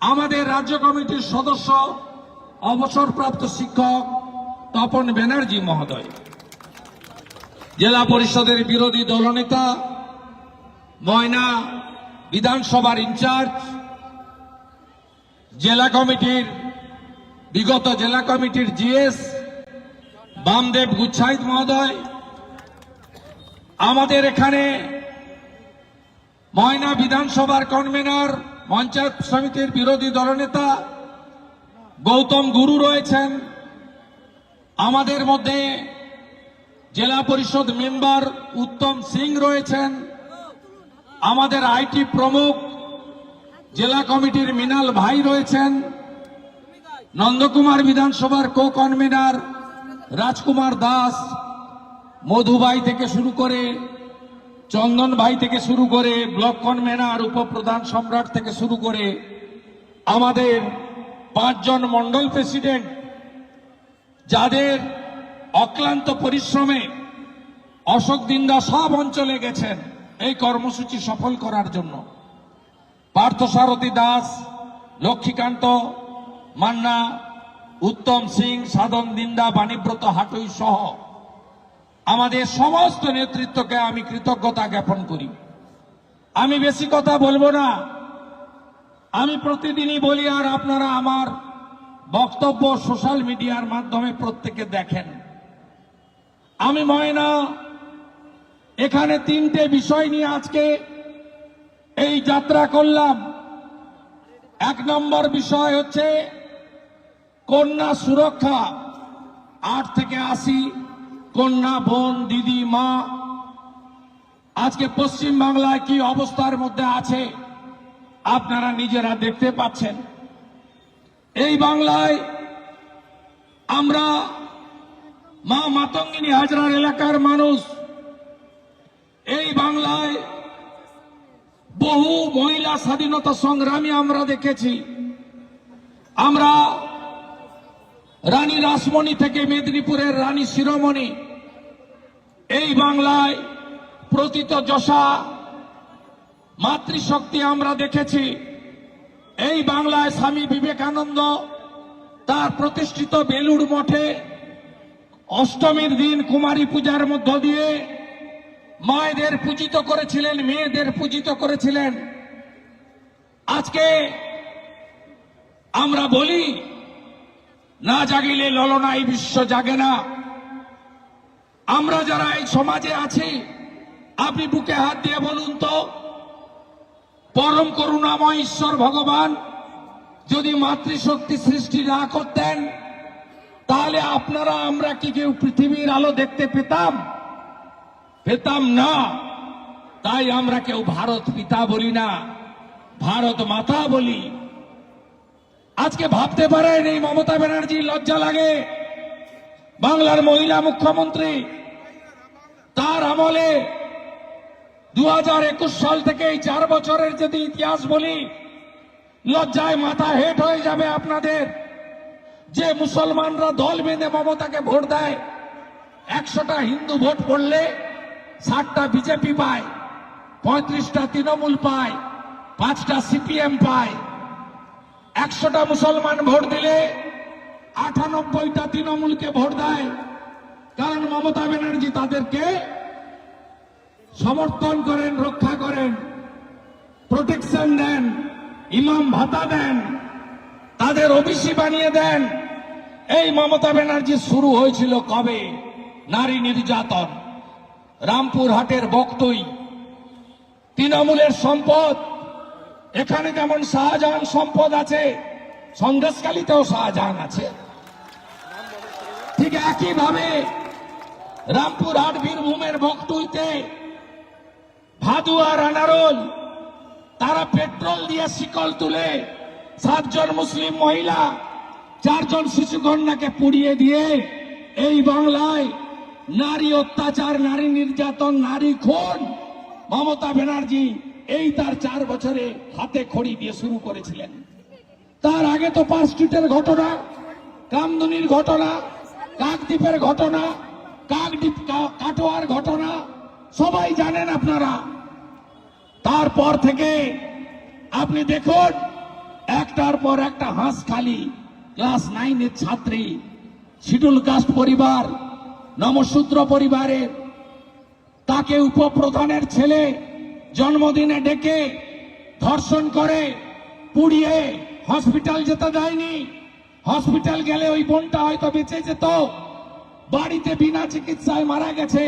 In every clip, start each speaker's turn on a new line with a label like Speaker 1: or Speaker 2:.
Speaker 1: আমাদের রাজ্য কমিটির সদস্য, অবসরপ্রাপ্ত শিক্ষক তপন ব্যানার্জি মহোদয়, জেলা পরিষদের বিরোধী দলনেতা, ময়না বিধানসভার ইনচার্জ, জেলা কমিটির, বিগত জেলা কমিটির জিএস বামদেব গুচ্ছাইত মহোদয়, আমাদের এখানে ময়না বিধানসভার কনভেনর পঞ্চায়েত সমিতির বিরোধী দলনেতা গৌতম গুরু রয়েছেন। আমাদের মধ্যে জেলা পরিষদ মেম্বার উত্তম সিং রয়েছেন। আমাদের আইটি প্রমুখ জেলা কমিটির মিনাল ভাই রয়েছেন। নন্দকুমার বিধানসভার কো কনভেনার রাজকুমার দাস মধুবাই থেকে শুরু করে চন্দন ভাই থেকে শুরু করে ব্লক কনভেনার উপপ্রধান সম্রাট থেকে শুরু করে আমাদের পাঁচজন মন্ডল প্রেসিডেন্ট, যাদের অক্লান্ত পরিশ্রমে অশোক দিন্দা সব অঞ্চলে গেছেন এই কর্মসূচি সফল করার জন্য। পার্থসারথী দাস, লক্ষ্মীকান্ত মান্না, উত্তম সিং, সাধন দিন্দা, বাণীব্রত হাটুই সহ আমাদের সমস্ত নেতৃত্বকে আমি কৃতজ্ঞতা জ্ঞাপন করি। আমি বেশি কথা বলব না। আমি প্রতিদিনই বলি, আর আপনারা আমার বক্তব্য সোশ্যাল মিডিয়ার মাধ্যমে প্রত্যেকে দেখেন। আমি ময়না, এখানে তিনটে বিষয় নিয়ে আজকে এই যাত্রা করলাম। এক নম্বর বিষয় হচ্ছে, কন্যা সুরক্ষা, আট থেকে আশি কন্যা, বোন, দিদি, মা, আজকে পশ্চিম বাংলায় কি অবস্থার মধ্যে আছে আপনারা নিজেরা দেখতে পাচ্ছেন। এই বাংলায় আমরা মা মাতঙ্গিনী হাজরার এলাকার মানুষ। এই বাংলায় বহু মহিলা স্বাধীনতা সংগ্রামী আমরা দেখেছি। আমরা রানী রাসমণি থেকে মেদিনীপুরের রানী শিরোমণি এই বাংলায় প্রতীত যশা, মাতৃশক্তি আমরা দেখেছি। এই বাংলায় স্বামী বিবেকানন্দ তার প্রতিষ্ঠিত বেলুড় মঠে অষ্টমীর দিন কুমারী পূজার মধ্য দিয়ে মায়েদের পূজিত করেছিলেন, মেয়েদের পূজিত করেছিলেন। আজকে আমরা বলি, না জাগিলে ললনাই বিশ্ব জাগে না। আমরা যারা এই সমাজে আছি, আপনি বুকে হাত দিয়ে বলুন তো, পরম করুণাময় ঈশ্বর ভগবান, যদি মাতৃশক্তি সৃষ্টি না করতেন, তাহলে আপনারা আমরা কি কেউ পৃথিবীর আলো দেখতে পেতাম? পেতাম না। তাই আমরা কেউ ভারত পিতা বলি না, ভারত মাতা বলি। আজকে ভাবতে পারেন এই মমতা ব্যানার্জি লজ্জা লাগে। বাংলার মহিলা মুখ্যমন্ত্রী তার আমলে দু হাজার একুশ সাল থেকে এই চার বছরের যদি ইতিহাস বলি, লজ্জায় মাথা হেট হয়ে যাবে আপনাদের। যে মুসলমানরা দল বেঁধে মমতাকে ভোট দেয়, একশোটা হিন্দু ভোট পড়লে ষাটটা বিজেপি পায়, পঁয়ত্রিশটা তৃণমূল পায়, পাঁচটা সিপিএম পায়। একশোটা মুসলমান ভোট দিলে আটানব্বইটা তৃণমূলকে ভোট দেয়। কারণ মমতা ব্যানার্জি তাদেরকে সমর্থন করেন, রক্ষা করেন প্রোটেকশন দেন, ইমাম ভাতা দেন, তাদের ওবিসি বানিয়ে দেন। এই মমতা ব্যানার্জি শুরু হয়েছিল কবে? নারী নির্যাতন রামপুর হাটের বক্তই, তৃণমূলের সম্পদ। এখানে যেমন শাহজাহান সম্পদ আছে সন্দেশকালীতেও শাহজাহান আছে। ঠিক একইভাবে রামপুর হাট বীরভূমের ভক্ত বকটুইতে ভাদুয়া রানারোল তারা পেট্রোল দিয়ে শিকল তুলে সাতজন মুসলিম মহিলা, চারজন শিশু কন্যাকে পুড়িয়ে দিয়ে এই বাংলায় নারী অত্যাচার, নারী নির্যাতন, নারী খুন মমতা ব্যানার্জি এই তার চার বছরে হাতে খড়ি দিয়ে শুরু করেছিলেন। তার আগে তো পার্ক স্ট্রিটের ঘটনা, কামদুনির ঘটনা, কাকদ্বীপের ঘটনা কাকদ্বীপ কাটোয়ার ঘটনা সবাই জানেন আপনারা। তারপর থেকে আপনি দেখুন, একটার পর একটা হাঁস খালি ক্লাস নাইনের ছাত্রী শিডুল কাস্ট পরিবার নমশূদ্র পরিবারের। তাকে উপপ্রধানের ছেলে জন্মদিনে ডেকে ধর্ষণ করে, পুড়িয়ে হসপিটাল যেতে দেয়নি। হসপিটাল গেলে ওই বোনটা হয়তো বেঁচে যেত। বাড়িতে বিনা চিকিৎসায় মারা গেছে।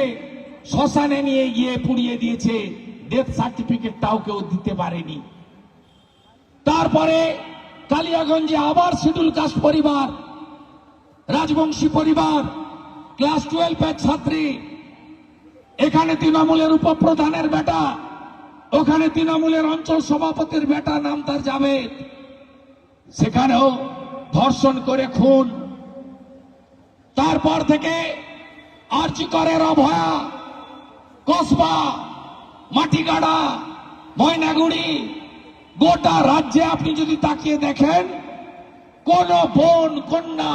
Speaker 1: শ্মশানে নিয়ে গিয়ে পুড়িয়ে দিয়েছে। ডেথ সার্টিফিকেটটাও কেউ দিতে পারেনি। তারপরে কালিয়াগঞ্জে আবার শিডুল কাস্ট পরিবার, রাজবংশী পরিবার, ক্লাস টুয়েলভের ছাত্রী, এখানে তৃণমূলের উপপ্রধানের বেটা, ওখানে তৃণমূলের অঞ্চল সভাপতির বেটা, নাম তার যাবে সেখানেও ধর্ষণ করে খুন। তারপর থেকে আর্চিকরের অভয়া, কসবা, মাটিগাড়া, ময়নাগুড়ি, গোটা রাজ্যে আপনি যদি তাকিয়ে দেখেন, কোন বোন, কন্যা,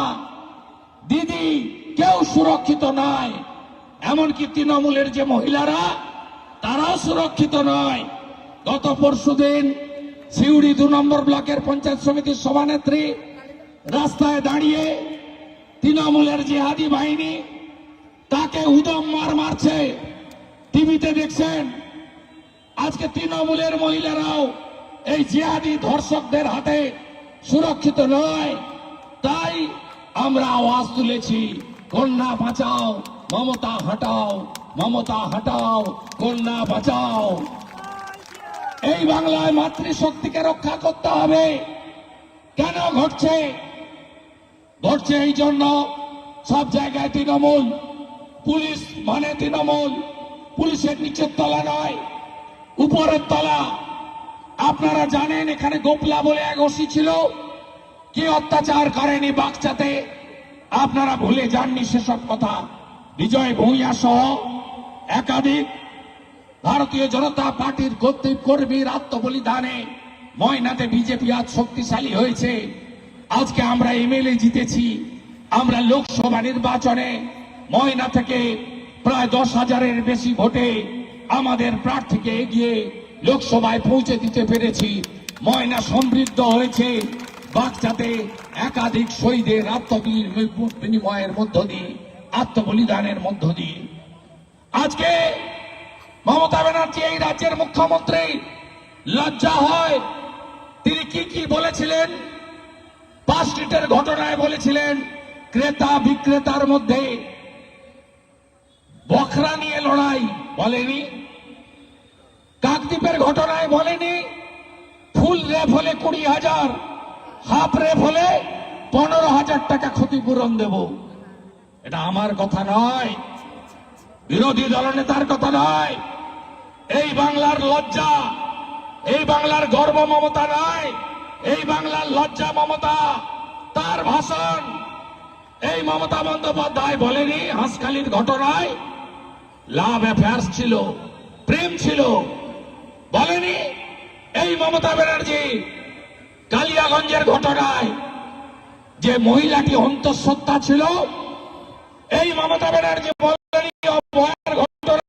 Speaker 1: দিদি কেউ সুরক্ষিত নয় এমনকি তৃণমূলের যে মহিলারা, তারাও সুরক্ষিত নয়। গত পরশুদিন সিউড়ি দু নম্বর ব্লকের পঞ্চায়েত সমিতির সভানেত্রী রাস্তায় দাঁড়িয়ে তৃণমূলের জিহাদি বাহিনী তাকে উদম মার মারছে। টিভিতে দেখছেন, আজকে তৃণমূলের মহিলারাও এই জিহাদি ধর্ষকদের হাতে সুরক্ষিত নয়। তাই আমরা আওয়াজ তুলেছি, কন্যা বাঁচাও, মমতা হটাও মমতা হটাও, কন্যা বাঁচাও। এই বাংলায় মাতৃশক্তিকে রক্ষা করতে হবে। কেন ঘটছে? ঘটছে এই জন্য সব জায়গায় তৃণমূল, পুলিশ মানে তৃণমূল, পুলিশের নিচের তলা নয়, উপরের তলা। আপনারা জানেন এখানে গোপলা বলে এক ওসি ছিল, কি অত্যাচার করেনি বাচ্চাতে আপনারা ভুলে যাননি সেসব কথা। বিজয় ভূঁইয়া সহ একাধিক ভারতীয় জনতা পার্টির কর্তৃক কর্মীর আত্মবলিদানে ময়নাতে বিজেপি আজ শক্তিশালী হয়েছে। আজকে আমরা এমএলএ জিতেছি। আমরা লোকসভা নির্বাচনে ময়না থেকে প্রায় দশ হাজারের বেশি ভোটে আমাদের প্রার্থীকে এগিয়ে লোকসভায় পৌঁছে দিতে পেরেছি। ময়না সমৃদ্ধ হয়েছে। বাচ্চাতে একাধিক শহীদের আত্মবীর বিনিময়ের মধ্য দিয়ে, আত্মবলিদানের মধ্য দিয়ে। আজকে মমতা ব্যানার্জি এই রাজ্যের মুখ্যমন্ত্রী। লজ্জা হয় তিনি কি কি বলেছিলেন? পাঁচ স্ট্রিটের ঘটনায় বলেছিলেন, ক্রেতা বিক্রেতার মধ্যে বখরা নিয়ে লড়াই বলেনি, কাকদ্বীপের ঘটনায় বলেনি, ফুল রেপ হলে কুড়ি হাজার, হাফ রেপ হলে পনেরো হাজার টাকা ক্ষতিপূরণ দেব। এটা আমার কথা নয়, বিরোধী দলনেতার কথা নয়, এই বাংলার লজ্জা, এই বাংলার গর্ব মমতা নয়। এই বাংলার লজ্জা মমতা, তার ভাষণ। এই মমতা বন্দ্যোপাধ্যায় বলেনি হাঁসখালির ঘটনায়। লাভ অ্যাফেয়ার্স ছিল, প্রেম ছিল। বলেনি এই মমতা ব্যানার্জি কালিয়াগঞ্জের ঘটনায় যে মহিলাটি অন্তঃসত্ত্বা ছিল। এই মমতা ব্যানার্জি বলেনি অভয়ার ঘটনা